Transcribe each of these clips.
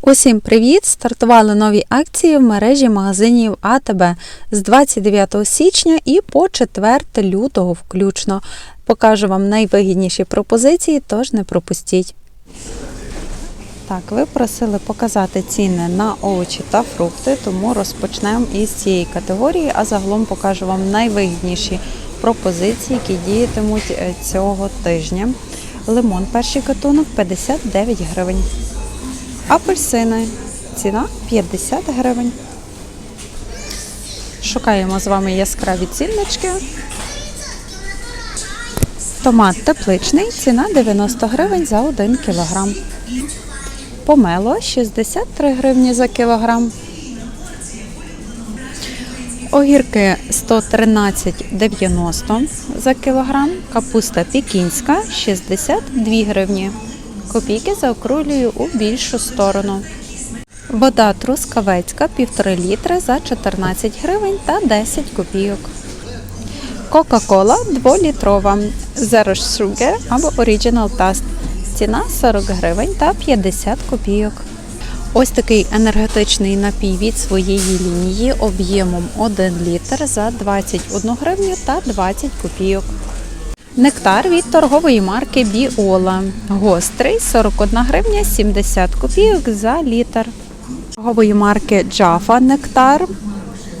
Усім привіт! Стартували нові акції в мережі магазинів АТБ з 29 січня і по 4 лютого включно. Покажу вам найвигідніші пропозиції, тож не пропустіть. Так, ви просили показати ціни на овочі та фрукти, тому розпочнемо із цієї категорії, а загалом покажу вам найвигідніші пропозиції, які діятимуть е, цього тижня. Лимон перший катунок 59 гривень. Апельсини. Ціна 50 гривень. Шукаємо з вами яскраві ціннички. Томат тепличний. Ціна 90 гривень за 1 кілограм. Помело 63 гривні за кілограм. Огірки 113,90 за кілограм. Капуста пікінська 62 гривні. Копійки заокрулюю у більшу сторону. Вода трускавецька 1,5 літри за 14 гривень та 10 копійок. Кока-кола 2-літрова Zero Sugar або Original Taste. Ціна 40 гривень та 50 копійок. Ось такий енергетичний напій від своєї лінії об'ємом 1 літр за 21 гривню та 20 копійок. Нектар від торгової марки Біола. Гострий 41 гривня 70 копійок за літр. Торгової марки Джафа Нектар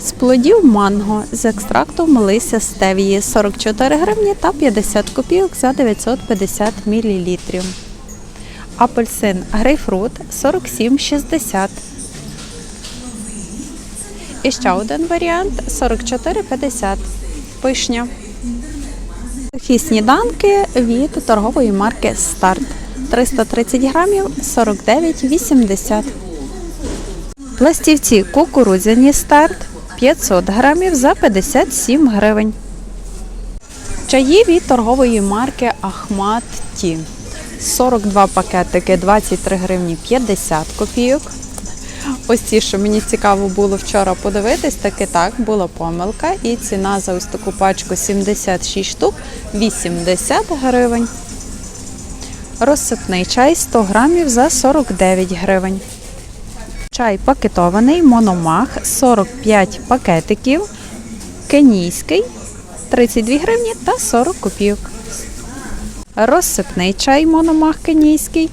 з плодів манго з екстрактом лися стевії 44 гривні та 50 копійок за 950 мл. Апельсин грейпфрут 47,60. І ще один варіант 44,50. Пишня. Сухі сніданки від торгової марки Старт 330 грамів 49,80. Пластівці кукурудзяні старт 500 грамів за 57 гривень. Чаї від торгової марки Ахмат Ті. 42 пакетики 23 гривні 50 копійок. Ось ці, що мені цікаво було вчора подивитись, таки так, була помилка. І ціна за ось таку пачку 76 штук 80 гривень. Розсипний чай 100 грамів за 49 гривень. Чай пакетований мономах 45 пакетиків. Кенійський 32 гривні та 40 копійок. Розсипний чай мономах кенійський.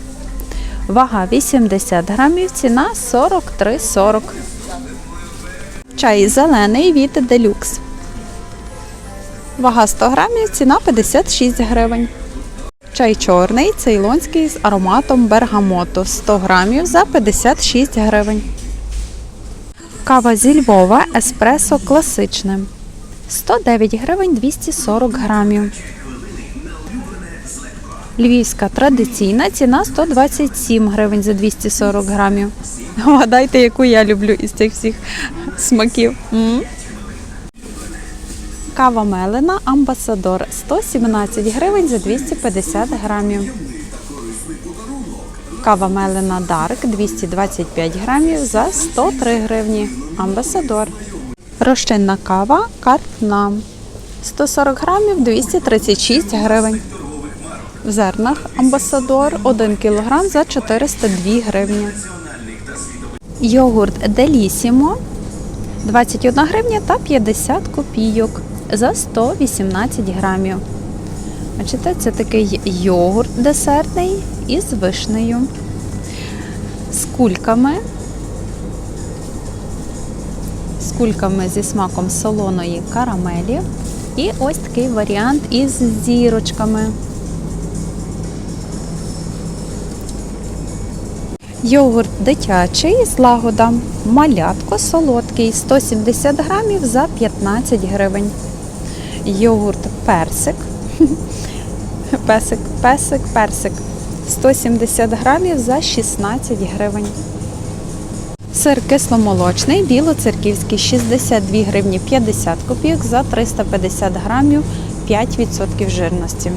Вага 80 грамів, ціна 43,40. Чай зелений від делюкс. Вага 100 грамів, ціна 56 гривень. Чай чорний, цейлонський з ароматом бергамоту 100 грамів за 56 гривень. Кава зі Львова еспресо класичне. 109 гривень 240 грамів. Львівська традиційна ціна 127 гривень за 240 грамів. Гадайте, яку я люблю із цих всіх смаків. М? Кава мелена Амбасадор 117 гривень за 250 грамів. Кава мелена Дарк 225 грамів за 103 гривні. Амбасадор. Розчинна кава Картна 140 грамів 236 гривень. В зернах Амбасадор 1 кг за 402 гривні. Йогурт Делісімо 21 гривня та 50 копійок за 118 грамів. Бачите, це такий йогурт десертний із вишнею, з кульками, з кульками зі смаком солоної карамелі. І ось такий варіант із зірочками. Йогурт дитячий з лагода, малятко солодкий 170 грамів за 15 гривень. Йогурт персик. Песик, песик, персик. 170 грамів за 16 гривень. Сир кисломолочний, білоцерківський 62 гривні 50 копійок за 350 грамів 5% жирності.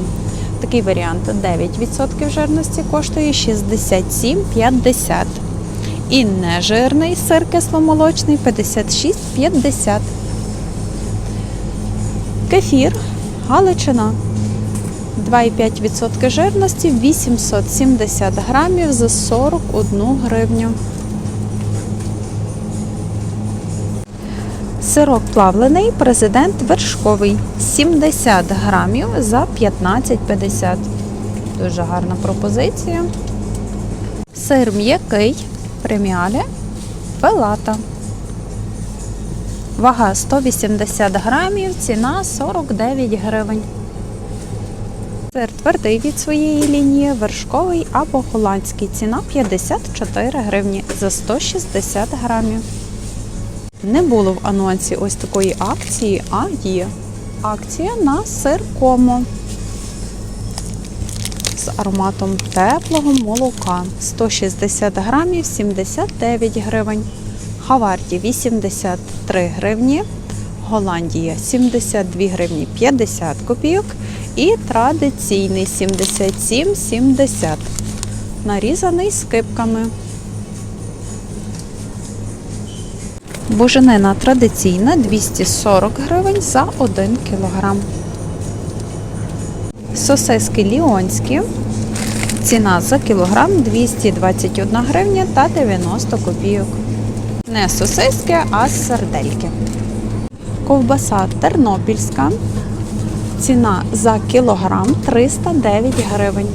Такий варіант 9% жирності коштує 67,50. І нежирний сир кисломолочний 56,50. Кефір Галичина 2,5% жирності 870 грамів за 41 гривню. Сирок плавлений, президент вершковий 70 грамів за 15,50. Дуже гарна пропозиція. Сир м'який, преміалі, пелата. Вага 180 грамів, ціна 49 гривень. Сир твердий від своєї лінії, вершковий або голландський. Ціна 54 гривні за 160 грамів. Не було в анонсі ось такої акції, а є. Акція на сир комо з ароматом теплого молока. 160 грамів 79 гривень. Хаварді 83 гривні. Голландія 72 гривні 50 копійок. І традиційний 77,70. Нарізаний скипками. Буженина традиційна 240 гривень за 1 кілограм. Сосиски ліонські. Ціна за кілограм 221 гривня та 90 копійок. Не сосиски, а сардельки. Ковбаса тернопільська. Ціна за кілограм 309 гривень.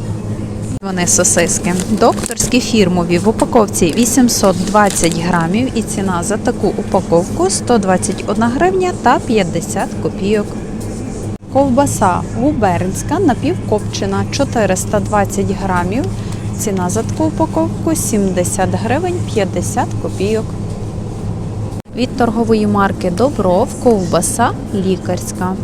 Вони сосиски. Докторські фірмові в упаковці 820 грамів і ціна за таку упаковку 121 гривня та 50 копійок. Ковбаса губернська напівкопчена 420 грамів. Ціна за таку упаковку 70 гривень 50 копійок. Від торгової марки Добров ковбаса лікарська.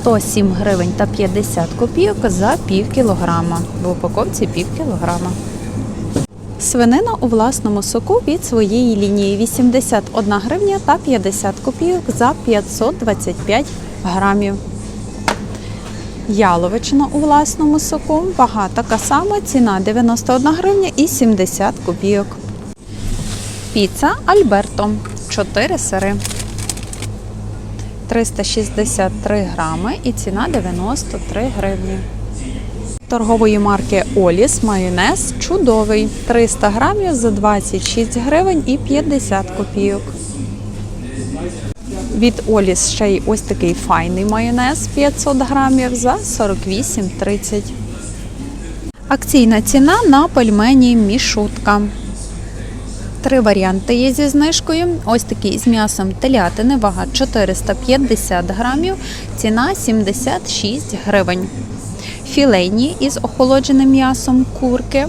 107 гривень та 50 копійок за пів кілограма. В упаковці пів кілограма. Свинина у власному соку від своєї лінії 81 гривня та 50 копійок за 525 грамів. Яловичина у власному соку. Вага така сама, ціна 91 гривня і 70 копійок. Піца Альберто 4 сири. 363 грами і ціна 93 гривні. Торгової марки Оліс майонез чудовий. 300 грамів за 26 гривень і 50 копійок. Від Оліс ще й ось такий файний майонез 500 грамів за 48,30. Акційна ціна на пельмені мішутка. Три варіанти є зі знижкою. Ось такий з м'ясом телятини, вага 450 грамів, ціна 76 гривень. Філейні із охолодженим м'ясом курки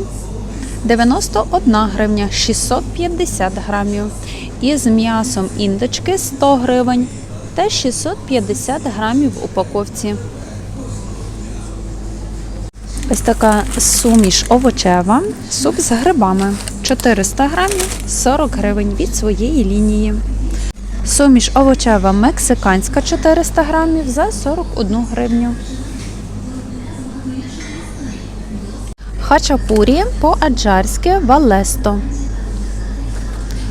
91 гривня 650 грамів. І з м'ясом індички 100 гривень та 650 грамів в упаковці. Ось така суміш овочева, суп з грибами. 400 грамів 40 гривень від своєї лінії. Суміш овочева мексиканська 400 грамів за 41 гривню. Хачапурі по-аджарськи валесто.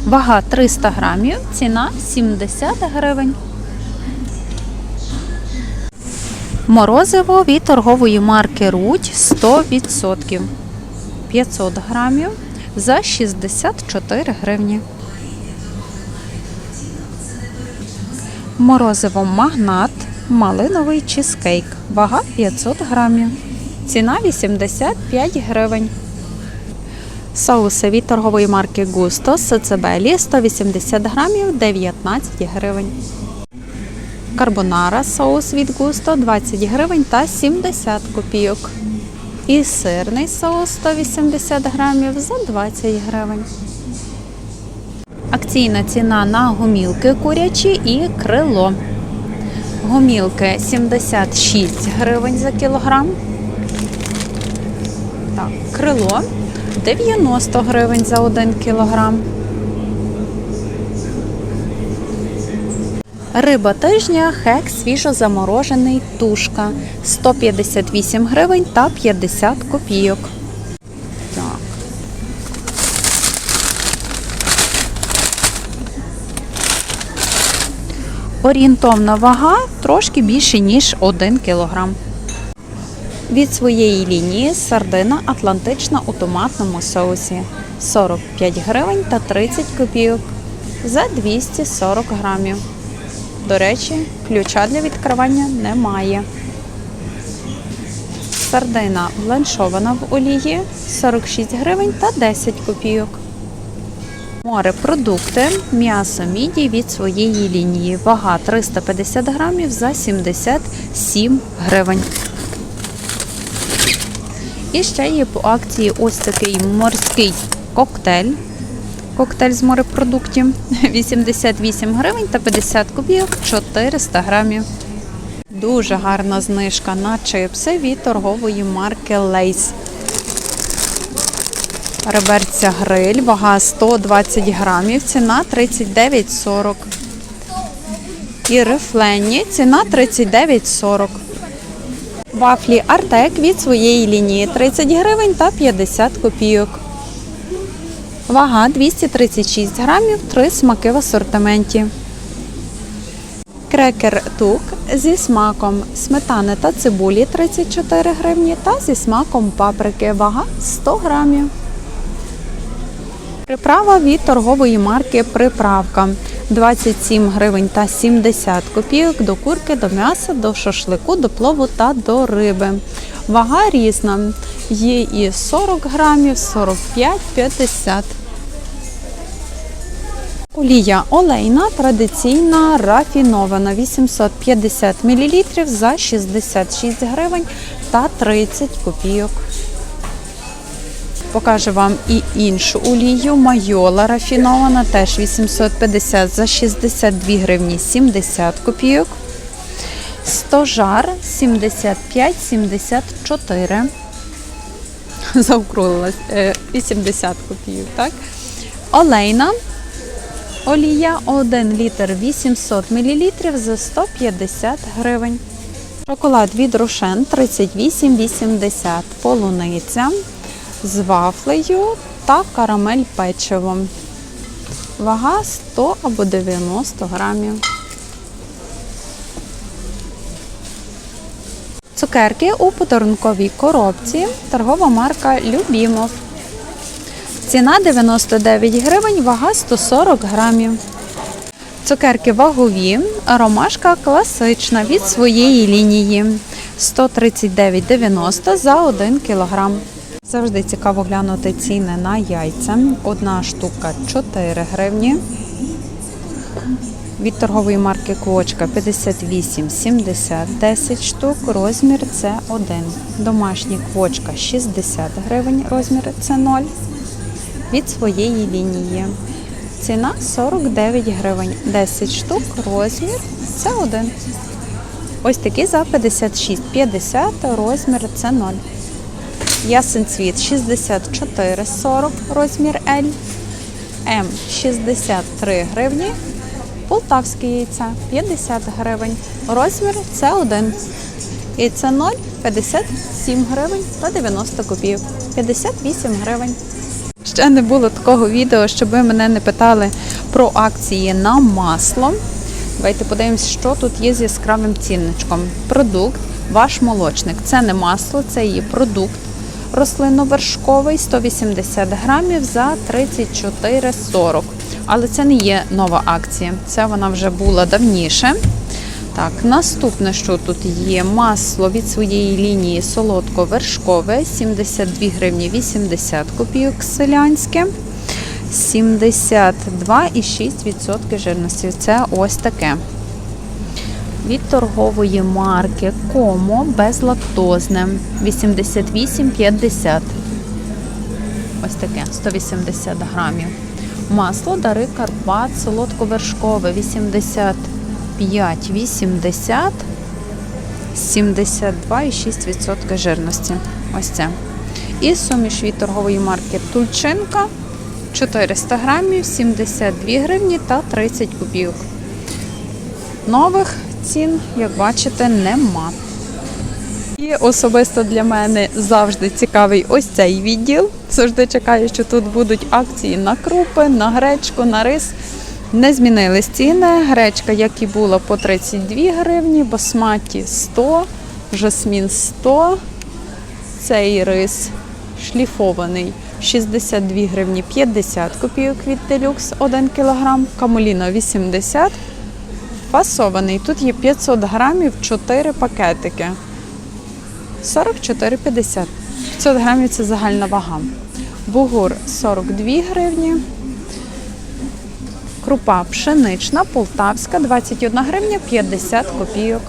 Вага 300 грамів, ціна 70 гривень. Морозиво від торгової марки Рудь 100%. 500 грамів за 64 гривні. Морозиво магнат, малиновий чизкейк. Вага 500 грамів. Ціна 85 гривень. Соуси від торгової марки Густо Сацебелі 180 грамів 19 гривень. Карбонара соус від Густо 20 гривень та 70 копійок. І сирний соус 180 грамів за 20 гривень. Акційна ціна на гумілки курячі і крило. Гумілки 76 гривень за кілограм. Так, крило 90 гривень за 1 кілограм. Риба тижня хек свіжозаморожений тушка 158 гривень та 50 копійок. Так. Орієнтовна вага трошки більше, ніж 1 кілограм. Від своєї лінії сардина атлантична у томатному соусі 45 гривень та 30 копійок. за 240 грамів. До речі, ключа для відкривання немає. Сардина бланшована в олії 46 гривень та 10 копійок. Морепродукти, м'ясо міді від своєї лінії. Вага 350 грамів за 77 гривень. І ще є по акції ось такий морський коктейль. Коктейль з морепродуктів 88 гривень та 50 копійок 400 грамів. Дуже гарна знижка на чипси від торгової марки Lays. Реберця гриль, вага 120 грамів, ціна 39,40. І рифлені, ціна 39,40. Вафлі Артек від своєї лінії 30 гривень та 50 копійок. Вага 236 грамів, три смаки в асортименті. Крекер тук зі смаком сметани та цибулі 34 гривні та зі смаком паприки. Вага 100 грамів. Приправа від торгової марки Приправка 27 гривень та 70 копійок до курки, до м'яса, до шашлику, до плову та до риби. Вага різна. Є і 40 грамів, 45, 50. Олія олейна традиційна рафінована 850 мл за 66 гривень та 30 копійок. Покажу вам і іншу олію. Майола рафінована, теж 850 за 62 гривні 70 копійок. Стожар 75-74. Заокруглилась е, 80 копійок, так? Олейна олія 1 літр 800 мл за 150 гривень. Шоколад від Рошен 38,80. Полуниця з вафлею та карамель печивом. Вага 100 або 90 грамів. Цукерки у подарунковій коробці. Торгова марка Любімов. Ціна 99 гривень, вага 140 грамів. Цукерки вагові, ромашка класична від своєї лінії 139,90 за 1 кілограм. Завжди цікаво глянути ціни на яйця. Одна штука 4 гривні. Від торгової марки Квочка 58,70, 10 штук, розмір це 1. Домашня квочка 60 гривень, розмір це 0. Від своєї лінії. Ціна 49 гривень, 10 штук, розмір це 1. Ось такі за 56,50, розмір це 0. Ясен цвіт 64,40, розмір L. М 63 гривні. Полтавське яйця 50 гривень. Розмір це 1. Яйце 0 57 гривень та 90 копійок. 58 гривень. Ще не було такого відео, щоб ви мене не питали про акції на масло. Давайте подивимось, що тут є з яскравим цінничком. Продукт, ваш молочник. Це не масло, це її продукт рослинно-вершковий 180 грамів за 34,40. Але це не є нова акція. Це вона вже була давніше. Так, наступне, що тут є, масло від своєї лінії солодко-вершкове 72 гривні 80 копійок селянське. 72,6% жирності. Це ось таке. Від торгової марки Комо безлактозне 88,50. Ось таке 180 грамів. Масло Дари Карпат солодковершкове 85,80, 72,6% жирності. Ось це. І суміш від торгової марки Тульчинка 400 грамів, 72 гривні та 30 копійок. Нових цін, як бачите, нема. І особисто для мене завжди цікавий ось цей відділ. Завжди чекаю, що тут будуть акції на крупи, на гречку, на рис. Не змінились ціни. Гречка, як і була, по 32 гривні, басматі 100, жасмін 100. Цей рис шліфований 62 гривні 50 копійок від делюкс 1 кг, камоліно 80 Фасований. Тут є 500 грамів 4 пакетики. 44,50. 500 грамів це загальна вага. Бугур 42 гривні. Крупа пшенична, полтавська 21 гривня 50 копійок.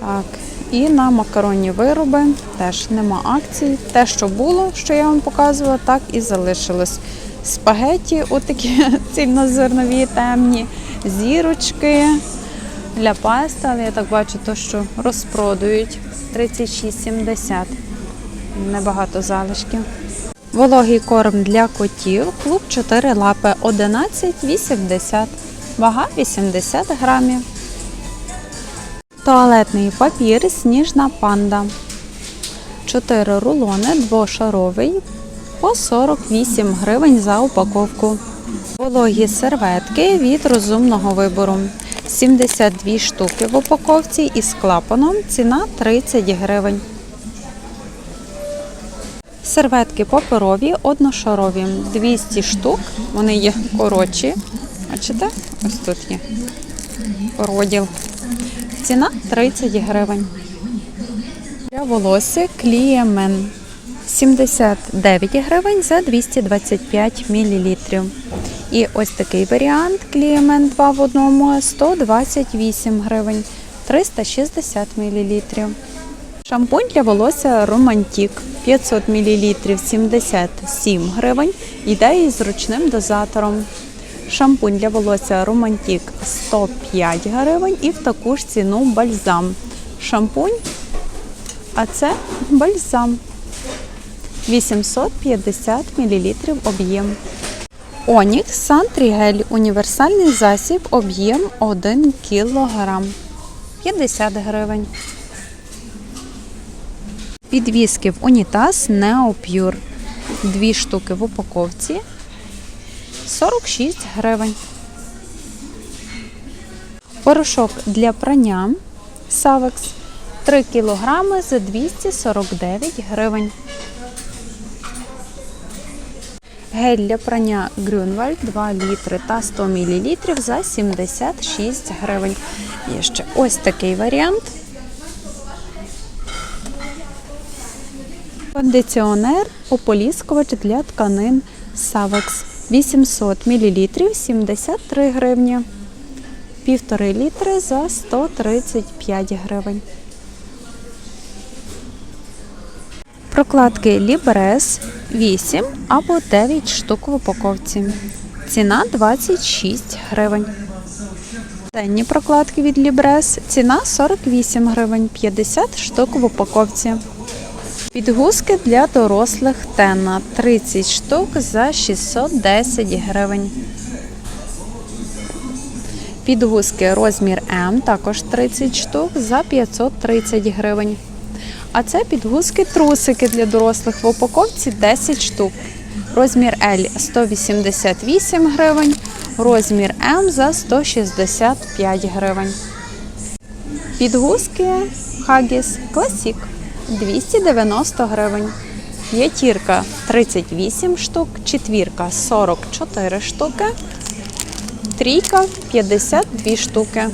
Так, і на макаронні вироби теж нема акцій. Те, що було, що я вам показувала, так і залишилось. Спагеті, отакі цільнозернові, темні, зірочки для паста, але я так бачу, то, що розпродають 36,70. Небагато залишків. Вологий корм для котів, клуб 4 лапи 11,80. Вага 80 грамів. Туалетний папір сніжна панда. 4 рулони двошаровий по 48 гривень за упаковку. Вологі серветки від розумного вибору. 72 штуки в упаковці із клапаном. Ціна 30 гривень. Серветки паперові, одношарові. 200 штук. Вони є коротші. Бачите? Ось тут є розділ. Ціна 30 гривень. Для волосся Кліємен 79 гривень за 225 мл. І ось такий варіант Кліємен 2 в одному 128 гривень 360 мл. Шампунь для волосся Романтік 500 мл 77 гривень. Йде із ручним дозатором. Шампунь для волосся Романтік 105 гривень і в таку ж ціну бальзам. Шампунь, а це бальзам 850 мл об'єм. Онікс Сантрігель універсальний засіб об'єм 1 кг 50 гривень. Підвіски в унітаз Неопюр. Дві штуки в упаковці 46 гривень. Порошок для прання Савекс 3 кг за 249 гривень. Гель для прання Грюнвальд 2 літри та 100 мл за 76 гривень. Є ще ось такий варіант. Кондиціонер ополіскувач для тканин Савекс 800 мл 73 гривні. Півтори літри за 135 гривень. Прокладки Лібрес 8 або 9 штук в упаковці. Ціна 26 гривень. Денні прокладки від Лібрес. Ціна 48 гривень, 50 штук в упаковці. Підгузки для дорослих Тена 30 штук за 610 гривень. Підгузки розмір М також 30 штук за 530 гривень. А це підгузки трусики для дорослих в упаковці 10 штук. Розмір L 188 гривень, розмір М за 165 гривень. Підгузки Huggies Classic 290 гривень. П'ятірка 38 штук, четвірка 44 штуки, трійка 52 штуки.